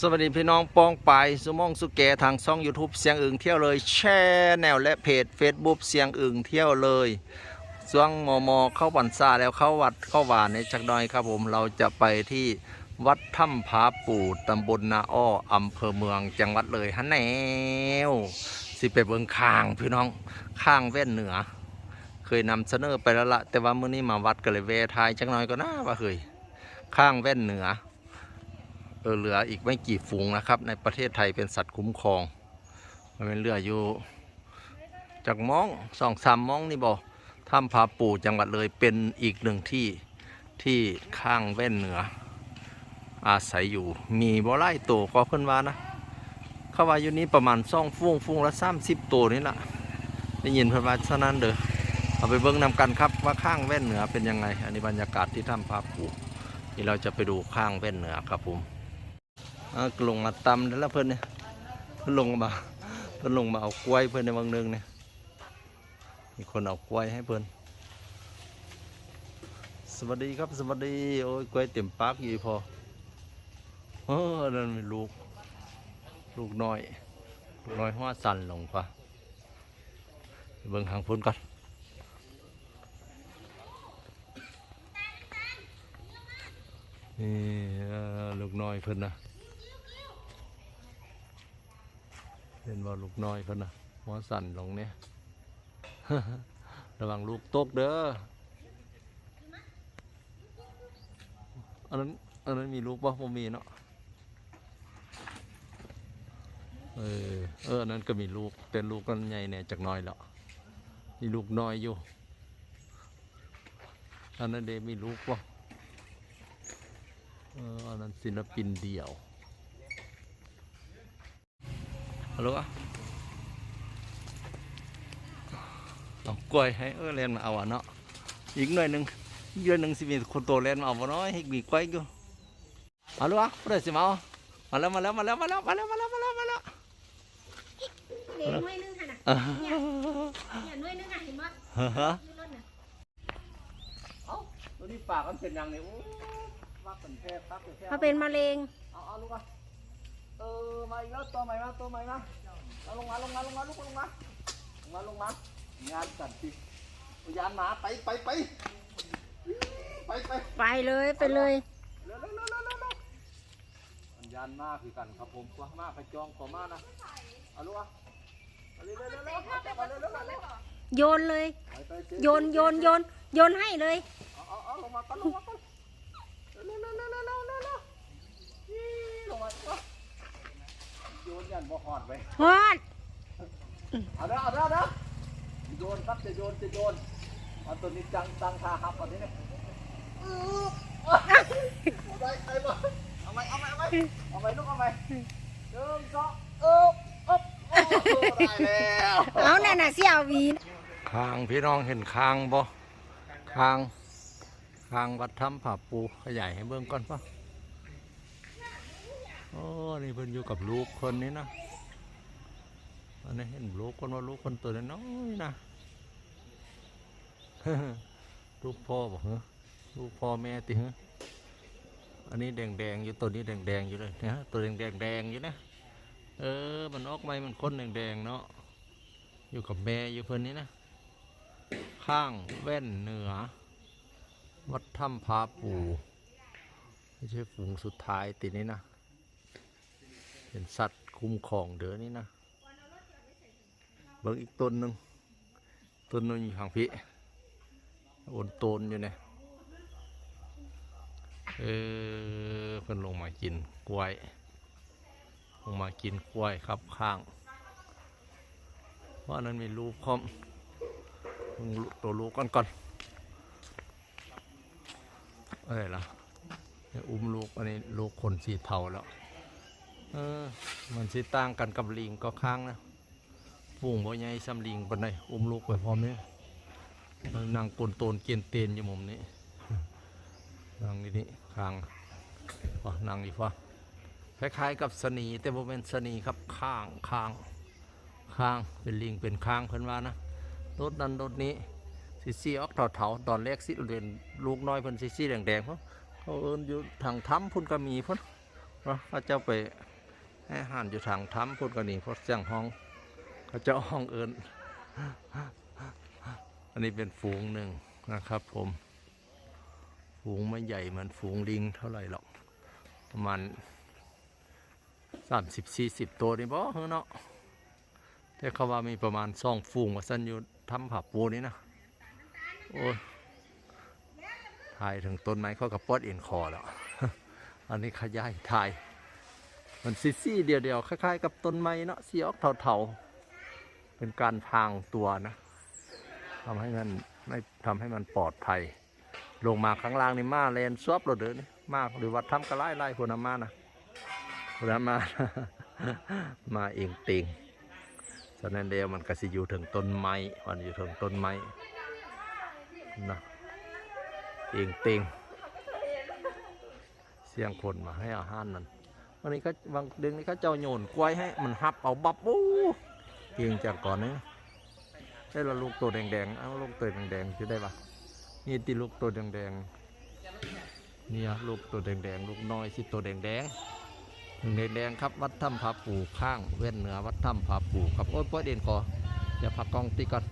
สวัสดีพี่น้องปองปายสุมองสุแกทางช่อง YouTube เสียงอึ่งเที่ยวเลยแชร์แนวและเพจ Facebook เสียงอึ่งเที่ยวเลยช่วงมอมอเข้าวันซาแล้วเข้าวัดเข้าหวานในจักหน้อยครับผมเราจะไปที่วัดถ้ำผาปู่ตำบลนาอ้ออำเภอเมืองจังหวัดเลยฮะแนวสิไปเบิงข้างพี่น้องข้างแว่นเหนือ เคยนำเสนอไปแล้วละแต่ว่ามื้อนี้มาวัดก็เลยแวทายจักหน้อยก็น่าว่าเคยข้างแว่นเหนือ เออเหลืออีกไม่กี่ฝูงนะครับ ในประเทศไทยเป็นสัตว์คุ้มครอง มันเป็นเรืออยู่ จากมองสองสามมองนี่บอกถ้ำผาปู่จังหวัดเลยเป็นอีกหนึ่งที่ที่ข้างแว่นเหนือ อาศัยอยู่มีบ่ไล่ตัวก็เพิ่นว่านะเขาว่าอยู่นี้ประมาณซ่องฟุ้งฟุ้งละสามสิบตัวนี่แหละได้ยินเพิ่นว่าฉะนั้นเด้อเอาไปเบิ่งนำกันครับว่าข้างแว่นเหนือเป็นยังไง อันนี้บรรยากาศที่ถ้ำผาปู่นี่เราจะไปดูข้างแว่นเหนือครับผม ลงมาตำแล้วเพิ่อนเนี่ยเพิ่อนลงมาเพิ่อนลงมาเอากล้วยเพิ่อนในบางนึงเนี่ยมีคนเอากล้วยให้เพิ่อนสวัสดีครับสวัสดีโอ้ยกล้วยเต็มปากอยู่พอเออนั่นมีลูก ลูกน้อยลูกน้อยหัวสั่นลงปะไปเบิ่งหางพุ่นก่อนนี่ลูกน้อยเพิ่นนะ เป็นว่าลูกน้อยเพิ่นะหัวสั่นลงเนี่ยระวังลูกตกเด้ออันนั้นอันนั้นมีลูกป่ะผมมีเนาะเออเอออันนั้นก็มีลูกแต่ลูกกันใหญ่เนี่ยจากน้อยแล้วมีลูกน้อยอยู่อันนั้นเดมีลูกป่ะเอออันนั้นศิลปินเดี่ยว ฮัลโหลอะเอากล้วยให้เออเล่นมาเอาอะเนาะอีกหน่อยหนึ่งอีกหน่อยหนึ่งสิมีคนโตเล่นมาเอาบ่น้อยให้มีกล้วยอยู่ฮัลโหลอะเพื่อนสิมาเอามาแล้วมาแล้วมาแล้วมาแล้วมาแล้วมาแล้วมาแล้วมาแล้วเด็กน้อยนึงค่ะน่ะอ่าเนี่ยน้อยนึงอะเห็นมั้ยฮะยืนรถน่ะเอ้าตัวนี้ปากมันเป็นยังไงโอ้ว่าเป็นแค่ครับแค่เขาเป็นมะเร็งเอาเอาลูกอะ เออมาอีกแล้วตัวใหม่มาตัวใหม่มาลงมาลงมาลงมาลุกลงมาลงมาลงมางานสันติยานหมาไปไปไปไปไปไปเลยไปเลยเร็วเร็วเร็วเร็วเร็วมัยานมากคือกันครับผมกว้มากไปจองต่อมากนะเอาลูกอะโยนเลยโยนโยนโยนโยนให้เลยเอาเอาลงมาตั้งลงมาตั้งเร็วเร็วเร็วเร็ว ยนยันบ่หอดไปฮอดเอาเด้อเอาเด้อเอาเด้อโยนครับจะโยนจะโยนเอาตัวนี้จังตังคาหับเอันนี้เนี่ยเอาไปไปบ่เอาไหมเอาไหมเอาไหมเอาไหมลูกเอาไหมหนึ่งสองเอ๊บเอ๊บโอ้ได้แล้วเอานั่นน่ะเสี่ยวหวีนคางพี่น้องเห็นคางบ่คางคางวัดถ้ำผาปูขยายให้เบิ่งก่อนป่ะโอ้นี่เพิ่นอยู่กับลูกคนนี้นะอันนี้เห็นลูกคนว่าลูกคนตัวน้อยนะลูกพ่อบอกเหรอลูกพ่อแม่ติเหรออันนี้แดงๆอยู่ตัวนี้แดงๆอยู่เลยนี่ยตัวแดงๆแดงอยู่นะเออมันออกมามันคนแดงๆเนาะอยู่กับแม่อยู่เพิ่นนี้นะข้างแว่นเหนือ วัดถ้ำพาปูไม่ใช่ฝูงสุดท้ายตินี้นะ เป็นสัตว์คุ้มครองเดือนี่นะเบิ่งอีกต้นหนึ่งต้นหนึงอยู่ข้างพี่โอนโตนอยู่เนี่ยเออเพิ่นลงมากินกล้วย ลงมากินกล้วยครับข้างเพราะอันนั้นมีรูปพร้อมมึงตัวลูกก่อนก่อนอะไรล่ะเนี่ยอุ้มลูกอันนี้ลูกคนสีเทาแล้ว เออมันสิต่างกันกับลิงก็ข้างนะฝูงบ่ใหญ่ซ้ำลิงปานใดอุ้มลูกไปพร้อมนี้นางกลนโตนเกียนเตนอยู่มุมนี้นางนี่นี่ข้างว่านางอีกว่าคล้ายๆกับสนีแต่บ่เป็นสนีครับข้างข้างข้างเป็นลิงเป็นข้างเพิ่นว่านะรถนั้นรถนี้ซีซีออกเถาเถาตอนแรกสิเรียนลูกน้อยเพิ่นซีซีแดงๆเพราะเขาเอินอยู่ทางถ้ำพุ่นก็มีเพิ่นเพราะเขาเจ้าไป ให้หารอยู่ทางถ้ำพูดกันนี่เพราะเสียงห้องเขาเจ้าห้องเอินอันนี้เป็นฝูงหนึ่งนะครับ ผม ฝูงไม่ใหญ่เหมือนฝูงลิงเท่าไหร่หรอก ประมาณสามสิบสี่สิบตัวนี่บ่เนาะแต่เขาว่ามีประมาณสองฝูงว่าสั้นอยู่ทำผับปูนี่นะโอ้ยถ่ายถึงต้นไม้เขากับปอดเอ็นคอแล้ว อันนี้ขยายถ่าย มันซีซี่เดียวๆคล้ายๆ กับต้นไม้เนาะสีออกเถาๆ เป็นการพรางตัวนะทำให้มันไม่ทำให้มันปลอดภัย ลงมาข้างล่างนี่มาเลนซวบเราเดินนี่มากหรือว่าทำกระไล่ไล่พวน้ำมานะพวน้ำมามาเองติงฉะนั้นเดียวมันก็สิอยู่ถึงต้นไม้มันอยู่ถึงต้นไม้นะเองติงเสียงคนมาให้อาหารมัน วันนี้ก็บางเดือนนี้เขาเจ้าโยนกล้วยให้มันหับเอาบับปูเองจากก่อนนี้ได้ละลูกตัวแดงๆเอาลูกตัวแดงๆจะได้ปะนี่ตีลูกตัวแดงๆเนี่ยลูกตัวแดงๆลูกน้อยที่ตัวแดงๆแดงๆครับวัดถ้ำผาปูข้างเว้นเหนือวัดถ้ำผาปูครับโอ้ยพ่อเด่นขออย่าพักกองตีก่อน